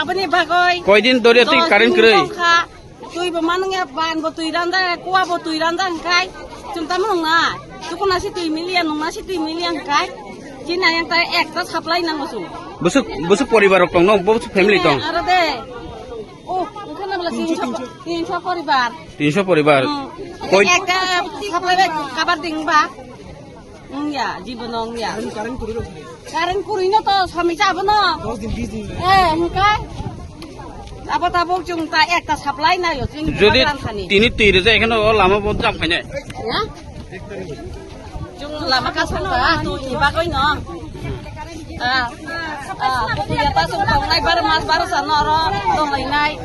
Abani bagoy কয়দিন ধরে তুই কারেন্ট করে তুই ba manung ya ban bo tuy randa kuwa bo tuy randa kai chung tam hong na tu ko nasi tuy million china yang ta ekta supply nang Basu Basu পরিবার টং ন Basu family টং ara de oh ওখানে বলে তিনশো তিনশো পরিবার। তিনশো পরিবার। হুম। কই? একটা সাপ্লাই ব্যাগ কাবার দিং বা ইয়া জীবন ইয়া কারেন্ট করি না তো স্বামী যাব না। এ হুকাই আবার তাবো जों তা একটা সাপ্লাই নাই যদি তিনি তৈরি যায় এখানে ও লামা বন্ধ chung là mắc cá sông cả à, tu thì ba coi nó. À à tu thì ta sông không nay ba mas ba sa nó rồi không lấy nay